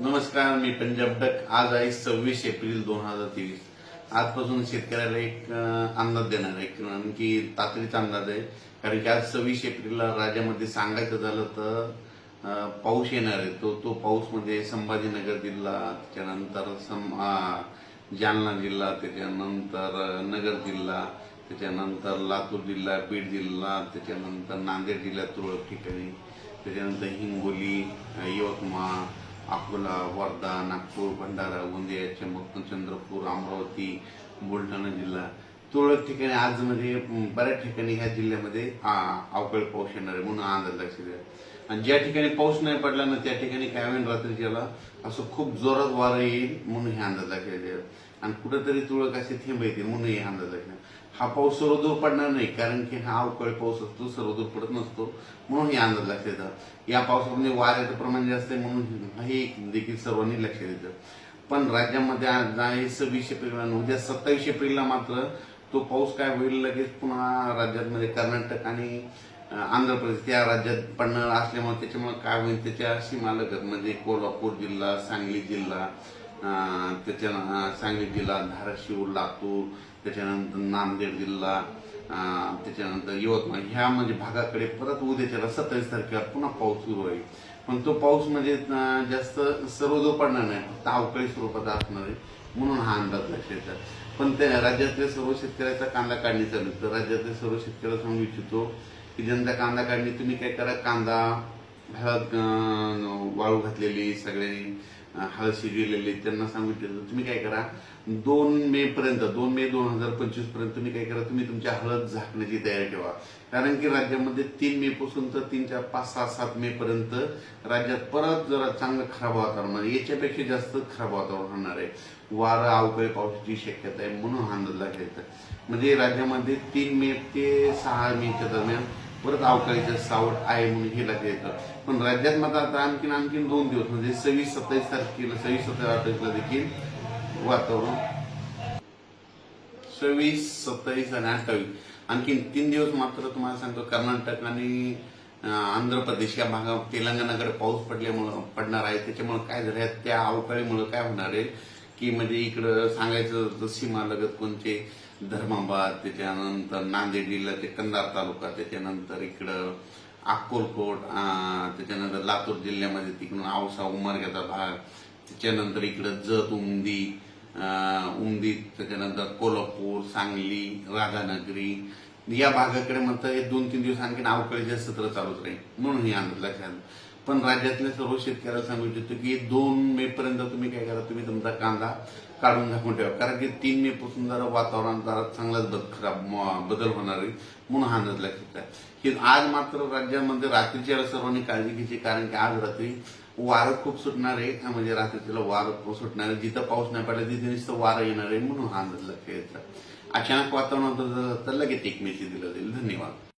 नमस्कार मी पंजाब डक. आज आहे सव्वीस एप्रिल दोन हजार तेवीस. आजपासून शेतकऱ्याला एक अंदाज देणार आहे कारण की तातडीचा अंदाज आहे. कारण की आज सव्वीस एप्रिलला राज्यामध्ये सांगायचं झालं तर पाऊस येणार आहे. तो तो पाऊस म्हणजे संभाजीनगर जिल्हा त्याच्यानंतर सं जालना जिल्हा त्याच्यानंतर नगर जिल्हा त्याच्यानंतर लातूर जिल्हा बीड जिल्हा त्याच्यानंतर नांदेड जिल्ह्यात तुरळक ठिकाणी त्याच्यानंतर हिंगोली यवतमाळ अकोला वर्धा नागपूर भंडारा गोंदिया चंबक चंद्रपूर अमरावती बुलढाणा जिल्हा. तुरळक ठिकाणी आज म्हणजे बऱ्याच ठिकाणी ह्या जिल्ह्यामध्ये अवकाळी पाऊस येणार आहे म्हणून अंदाज लक्षात द्या. आणि ज्या ठिकाणी पाऊस नाही पडला ना त्या ठिकाणी काय होईल रात्रीच्याला? असं खूप जोरात वारं येईल म्हणून हे अंदाज लक्षात द्या. आणि कुठंतरी तुळक असे थेंब येतील म्हणून अंदाज हा पाऊस सर्वदूर पडणार नाही कारण की हा अवकाळी पाऊस असतो सर्वदूर पडत नसतो म्हणून हे अंदाज लक्षात येतं. या पावसामध्ये म्हणजे वाऱ्याचं प्रमाण जास्त आहे म्हणून हे देखील सर्वांनी लक्षात येतं. पण राज्यामध्ये आज सव्वीस एप्रिल उद्या सत्तावीस एप्रिलला मात्र तो पाऊस काय होईल लगेच पुन्हा राज्यामध्ये कर्नाटक आणि आंध्र प्रदेश त्या राज्यात पडणार असल्यामुळे त्याच्यामुळे काय होईल त्याच्या सीमालगत म्हणजे कोल्हापूर जिल्हा सांगली जिल्हा त्याच्या सांगली जिल्हा धाराशिव लातूर त्याच्यानंतर नांदेड जिल्हा त्याच्यानंतर यवतमाळ ह्या म्हणजे भागाकडे परत उद्याच्याला सत्तावीस तारखेला पुन्हा पाऊस सुरू होईल पण तो पाऊस म्हणजे जास्त सर्वदूर पडणार नाही फक्त अवकाळी स्वरूपाचा असणार आहे म्हणून हा अंदाज लक्षात येतात पण त्या राज्यातल्या सर्व शेतकऱ्याचा कांदा काढणी चालू तर राज्यातल्या सर्व शेतकऱ्याला सांगू इच्छितो की ज्यांचा कांदा काढणी तुम्ही काय करा कांदा हळद वाळू घातलेली सगळे हळशी गेलेली त्यांना सांगू तुम्ही काय करा दोन मे पर्यंत दोन मे दोन हजार पंचवीसपर्यंत तुम्ही काय करा तुम्ही तुमच्या हळद झाकण्याची तयारी ठेवा. कारण की राज्यामध्ये तीन मे पासून तर तीन चार पाच सहा सात मे पर्यंत राज्यात परत जरा चांगलं खराब वातावरण म्हणजे याच्यापेक्षा जास्त खराब वातावरण होणार आहे. वारं अवकाळी पावसाची शक्यता आहे म्हणून हा अंदाज लागला येतं म्हणजे राज्यामध्ये तीन मे ते सहा मेच्या दरम्यान परत अवकाळीचं सावड आहे म्हणून हे लक्षात येतं पण राज्यात मात्र आता आणखीन आणखीन दोन दिवस म्हणजे सव्वीस सत्तावीस तारखेला सव्वीस सत्तावीस अठ्ठावीसला देखील वातावरण सव्वीस सत्तावीस आणि अठ्ठावीस. आणखीन तीन दिवस मात्र तुम्हाला सांगतो कर्नाटक आणि आंध्र प्रदेश या भागात तेलंगणाकडे पाऊस पडल्यामुळं पडणार आहे. त्याच्यामुळे काय झालं त्या अवकाळीमुळे काय होणार आहे? की म्हणजे इकडं सांगायचं सीमा लगत कोणते धर्माबाद त्याच्यानंतर नांदेड जिल्हा ते कंधार तालुका त्याच्यानंतर इकडं अक्कोलकोट त्याच्यानंतर लातूर जिल्ह्यामध्ये तिकडून औसा उमरग्याचा भाग त्याच्यानंतर इकडं जत उमदी उमदी त्याच्यानंतर कोल्हापूर सांगली राधानगरी या भागाकडे म्हणतं हे दोन तीन दिवस आणखी अवकाळीचे सत्र चालूच राहील म्हणून हे अंदाज लक्षात आलं. पण राज्यातल्या सर्व शेतकऱ्याला सांगू इच्छितो की दोन मे पर्यंत तुम्ही काय करा तुम्ही तुमचा कांदा काढून झाकून ठेवा. कारण की तीन मे पासून जरा वातावरण जरा चांगलाच बद खराब बदल होणार आहे म्हणून हा अंदाज लक्षात आहे की आज मात्र राज्यामध्ये रात्रीच्या सर्वांनी काळजी घ्यायची कारण की आज रात्री वारं खूप सुटणार आहे. म्हणजे म्हणजे रात्रीला वारं खूप सुटणार आहे. जिथं पाऊस नाही पडला तिथे नुसतं वारं येणार आहे म्हणून हा अंदाज लक्षात येतं अचानक वातावरण बदललं लगेच एक मेसेज दिलं जाईल. धन्यवाद.